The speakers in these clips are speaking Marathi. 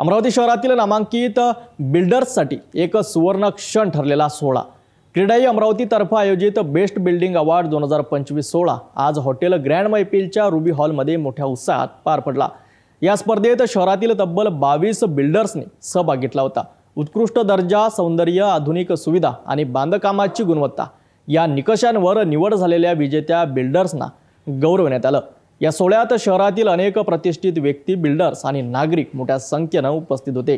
अमरावती शहरातील नामांकित बिल्डर्ससाठी एक सुवर्ण क्षण ठरलेला सोहळा. क्रीडाई अमरावतीतर्फे आयोजित बेस्ट बिल्डिंग अवॉर्ड दोन हजार पंचवीस सोहळा आज हॉटेल ग्रँड मैफिलच्या रुबी हॉलमध्ये मोठ्या उत्साहात पार पडला. या स्पर्धेत शहरातील तब्बल बावीस बिल्डर्सनी सहभाग घेतला होता. उत्कृष्ट दर्जा सौंदर्य आधुनिक सुविधा आणि बांधकामाची गुणवत्ता या निकषांवर निवड झालेल्या विजेत्या बिल्डर्सना गौरवण्यात आलं. या सोहळ्यात शहरातील अनेक प्रतिष्ठित व्यक्ती बिल्डर्स आणि नागरिक मोठ्या संख्येनं उपस्थित होते.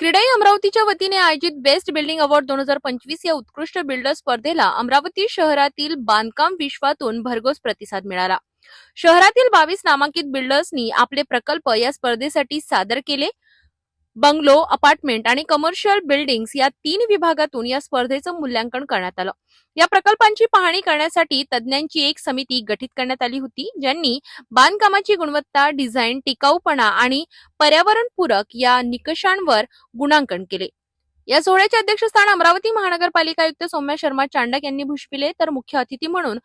क्रीडाई अमरावतीच्या वतीने आयोजित बेस्ट बिल्डिंग अवॉर्ड दोन हजार पंचवीस या उत्कृष्ट बिल्डर स्पर्धेला अमरावती शहरातील बांधकाम विश्वातून भरघोस प्रतिसाद मिळाला. शहरातील बावीस नामांकित बिल्डर्सनी आपले प्रकल्प या स्पर्धेसाठी सादर केले. बंगलो अपार्टमेंट आणि कमर्शियल बिल्डिंग्स या तीन विभागातून या स्पर्धेचं मूल्यांकन करण्यात आलं. या प्रकल्पांची पाहणी करण्यासाठी तज्ज्ञांची एक समिती गठीत करण्यात आली होती ज्यांनी बांधकामाची गुणवत्ता डिझाईन टिकाऊपणा आणि पर्यावरणपूरक या निकषांवर गुणांकन केले. या सोहळ्याचे अध्यक्षस्थान अमरावती महानगरपालिका आयुक्त सौम्या शर्मा चांडक यांनी भूषविले तर मुख्य अतिथी म्हणून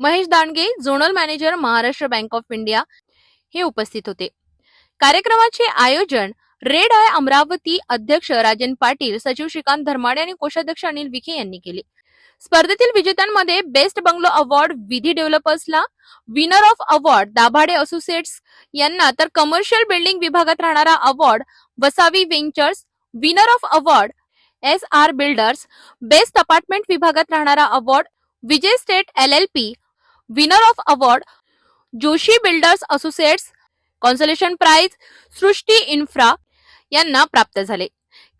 Mahesh Dandge zonal manager Maharashtra Bank of India हे उपस्थित होते. कार्यक्रमाचे आयोजन रेड आय अमरावती अध्यक्ष राजन पाटील सचिव श्रीकांत धर्माडे आणि कोषाध्यक्ष अनिल विखे यांनी केले. स्पर्धेतील विजेत्यांमध्ये best bungalow award Vidhi डेव्हलपर्सला winner of award Dabhade associates यांना तर कमर्शियल बिल्डिंग विभागात राहणारा award Vasavi ventures winner of award S R builders best apartment विभागात राहणारा award Vijay state L L P winner of award Joshi builders associates consolation prize Srishti infra यांना प्राप्त झाले.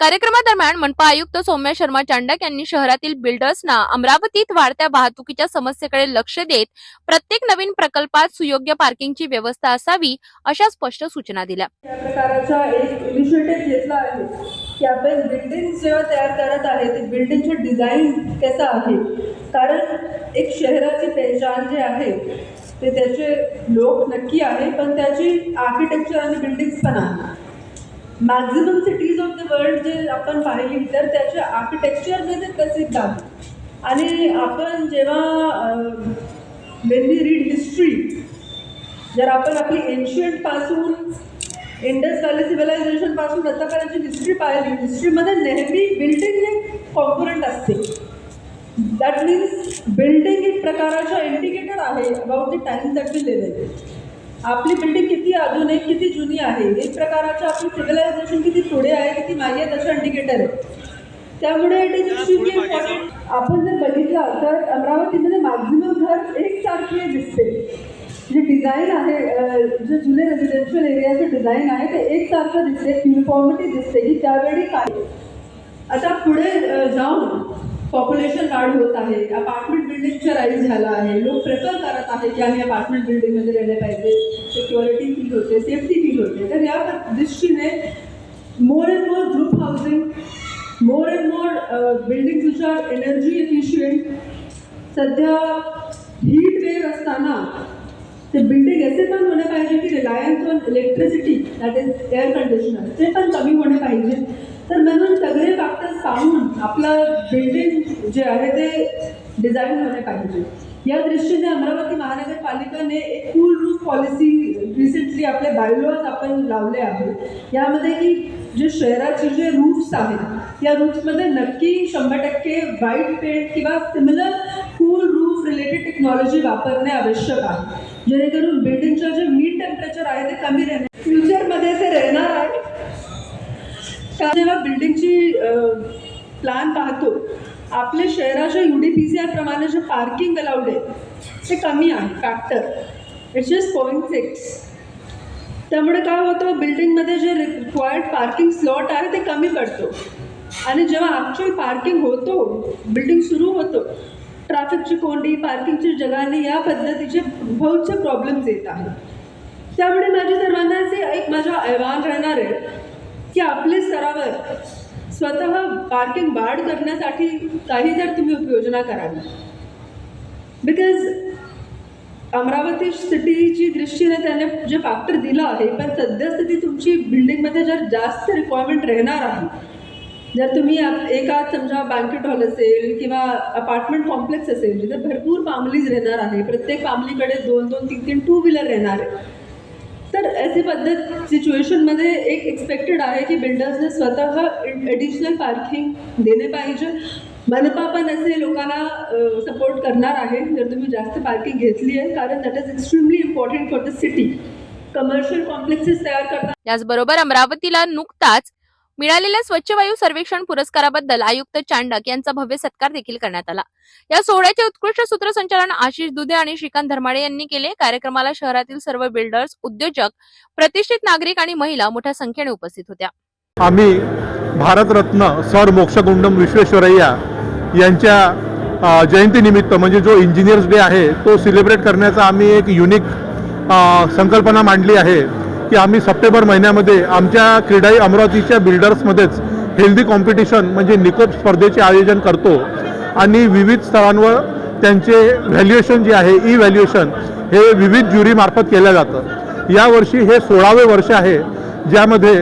कार्यक्रमादरम्यान मनपा आयुक्त सौम्या शर्मा चांडक यांनी शहरातील बिल्डर्सना अमरावतीत वाढत्या वाहतुकीच्या समस्येकडे लक्ष देत प्रत्येक नवीन प्रकल्पात सुयोग्य पार्किंगची व्यवस्था असावी अशा स्पष्ट सूचना दिल्या. की आपण बिल्डिंग जेव्हा तयार करत आहे ते बिल्डिंगचं डिझाईन कसं आहे. कारण एक शहराची पहचान जे आहे ते त्याचे लोक नक्की आहे पण त्याची आर्किटेक्चर आणि बिल्डिंग्स पण आहे. Maximum cities of the world जे आपण पाहिली तर त्याच्या आर्किटेक्चरमध्ये ते प्रसिद्ध आहे. आणि आपण जेव्हा वेन वी रीड हिस्ट्री जर आपण आपली एन्शियंटपासून इंडस व्हॅली सिव्हिलायझेशनपासून आतापर्यंतची हिस्ट्री पाहिली हिस्ट्रीमध्ये नेहमी बिल्डिंग एक कॉम्पोनंट असते. दॅट मीन्स बिल्डिंग एक प्रकाराचा इंडिकेटर आहे about the time that we live आपली बिल्डिंग किती आधुनिक किती जुनी आहे? एक प्रकाराचं आपली सिव्हिलायझेशन किती पुढे आहे किती मागे आहे त्याचं इंडिकेटर आहे. त्यामुळे इट इज एक्स्ट्रीमली इम्पॉर्टंट आपण जर बघितलं तर अमरावतीमध्ये मॅक्झिमम घर एकसारखे दिसते. जे डिझाईन आहे जे जुने रेसिडेन्शियल एरियाचं डिझाईन आहे ते एकसारखं दिसते युनिफॉर्मिटी दिसते की त्यावेळी काय? आता पुढे जाऊन पॉप्युलेशन वाढ होत आहे. अपार्टमेंट बिल्डिंगचा राईज झाला आहे. लोक प्रेफर करत आहे की आम्ही अपार्टमेंट बिल्डिंगमध्ये राहिले पाहिजे. सिक्युरिटी फील होते सेफ्टी फील होते. तर या दृष्टीने more and more group housing more and more building which are energy efficient सध्या हीट वेव असताना ते बिल्डिंग असे पण होणे पाहिजे की reliance on electricity that is air conditioner ते पण कमी होणे पाहिजे. तर म्हणून सगळे फॅक्टर्स पाहून आपलं बिल्डिंग जे आहे ते डिझाईन होणे पाहिजे. या दृष्टीने अमरावती महानगरपालिकेने एक कूल रूफ पॉलिसी रिसेंटली आपले बायोलॉज आपण लावले आहेत. यामध्ये की जे शहराचे जे रूफ्स आहेत या रूफ्समध्ये नक्की शंभर टक्के व्हाईट पेंट किंवा similar cool roof related technology वापरणे आवश्यक आहे. जेणेकरून बिल्डिंगचं जे मीड टेम्परेचर आहे ते कमी राहणे जेव्हा बिल्डिंगची प्लॅन पाहतो आपल्या शहराच्या यू डी पी सी जे पार्किंग अलाउड आहे ते कमी आहे factor it's just point six त्यामुळे काय होतं बिल्डिंगमध्ये जे रिक्वायर्ड पार्किंग स्लॉट आहे ते कमी पडतो. आणि जेव्हा ॲक्च्युअल पार्किंग होतो बिल्डिंग सुरू होतो ट्रॅफिकची कोंडी पार्किंगची जगाने या पद्धतीचे बहुतचे प्रॉब्लेम्स येत आहेत. त्यामुळे माझी सर्वांना जे एक माझा आव्हान राहणार आहे की आपले स्तरावर स्वतः पार्किंग वाढ करण्यासाठी काही जर तुम्ही उपयोजना करावी बिकॉज अमरावती सिटीची दृष्टीने त्याने जे फॅक्टर दिलं आहे पण सद्यस्थिती तुमची बिल्डिंगमध्ये जर जास्त रिक्वायरमेंट राहणार आहे जर तुम्ही एका समजा बँकेट हॉल असेल किंवा अपार्टमेंट कॉम्प्लेक्स असेल जिथे भरपूर फॅमिलीज राहणार आहे प्रत्येक फॅमिलीकडे दोन दोन तीन तीन टू व्हीलर राहणार आहे तर अशी पद्धत सिच्युएशनमध्ये एक एक्सपेक्टेड आहे की बिल्डर्सने स्वतः ॲडिशनल पार्किंग दिले पाहिजे. मनपा पण असे लोकांना सपोर्ट करणार आहे. जर तुम्ही जास्त पार्किंग घेतली आहे कारण that is extremely important for the city commercial complexes तयार करतात याचबरोबर अमरावतीला नुकताच मिळालेल्या स्वच्छ वायू सर्वेक्षण पुरस्काराबद्दल आयुक्त चांडक यांचा भव्य सत्कार देखील करण्यात आला. या सोहळ्याचे उत्कृष्ट सूत्रसंचालन आशिष दुधे आणि श्रीकांत धर्माडे यांनी केले. कार्यक्रमाला शहरातील सर्व बिल्डर्स उद्योजक प्रतिष्ठित नागरिक आणि महिला मोठ्या संख्येने उपस्थित होत्या. आम्ही भारतरत्न सर मोक्षगुंडम विश्वेश्वरय्या यांच्या जयंतीनिमित्त म्हणजे जो इंजिनियर्स डे आहे तो सेलिब्रेट करण्याचा आम्ही एक युनिक संकल्पना मांडली आहे. की आम्ही सप्टेंबर महिन्यामध्ये आमच्या क्रीडाई अमरावतीच्या बिल्डर्समध्येच हेल्दी कॉम्पिटिशन म्हणजे निकोप स्पर्धेचे आयोजन करतो. आणि विविध स्थळांवर त्यांचे व्हॅल्युएशन जे आहे ई व्हॅल्युएशन हे विविध ज्युरीमार्फत केलं जातं. यावर्षी हे सोळावे वर्ष आहे ज्यामध्ये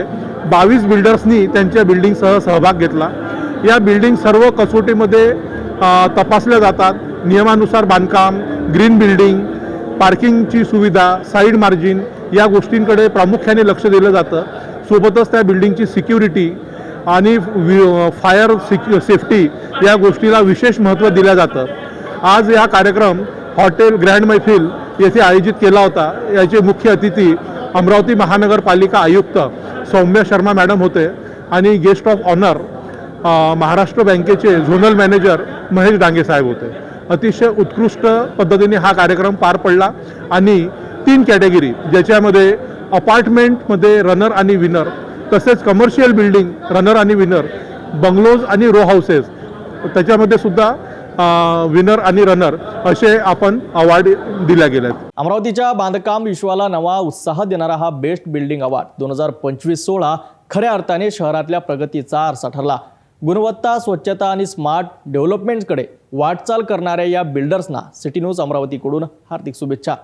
बावीस बिल्डर्सनी त्यांच्या बिल्डिंगसह सहभाग घेतला. या बिल्डिंग सर्व कसोटीमध्ये तपासल्या जातात. नियमानुसार बांधकाम ग्रीन बिल्डिंग पार्किंगची सुविधा साईड मार्जिन या गोष्टींकडे प्रामुख्याने लक्ष दिलं जातं. सोबतच त्या बिल्डिंगची सिक्युरिटी आणि वि- फायर सिक्यु सेफ्टी या गोष्टीला विशेष महत्त्व दिलं जातं. आज हा कार्यक्रम हॉटेल ग्रँड मैफिल येथे आयोजित केला होता. याचे मुख्य अतिथी अमरावती महानगरपालिका आयुक्त सौम्य शर्मा मॅडम होते आणि गेस्ट ऑफ ऑनर महाराष्ट्र बँकेचे झोनल मॅनेजर महेश डांगे साहेब होते. अतिशय उत्कृष्ट पद्धतीने हा कार्यक्रम पार पडला आणि तीन कॅटेगरी ज्याच्यामध्ये अपार्टमेंटमध्ये रनर आणि विनर तसेच कमर्शियल बिल्डिंग रनर आणि विनर बंगलोज आणि रो हाऊसेस त्याच्यामध्ये सुद्धा विनर आणि रनर असे आपण अवॉर्ड दिल्या गेले अमरावतीच्या बांधकाम विश्वाला नवा उत्साह देणारा हा बेस्ट बिल्डिंग अवॉर्ड दोन हजार पंचवीस सोळा खऱ्या अर्थाने शहरातल्या प्रगतीचा आरसा ठरला. गुणवत्ता स्वच्छता आणि स्मार्ट डेव्हलपमेंटकडे वाटचाल करणाऱ्या या बिल्डर्सना सिटी न्यूज अमरावतीकडून हार्दिक शुभेच्छा.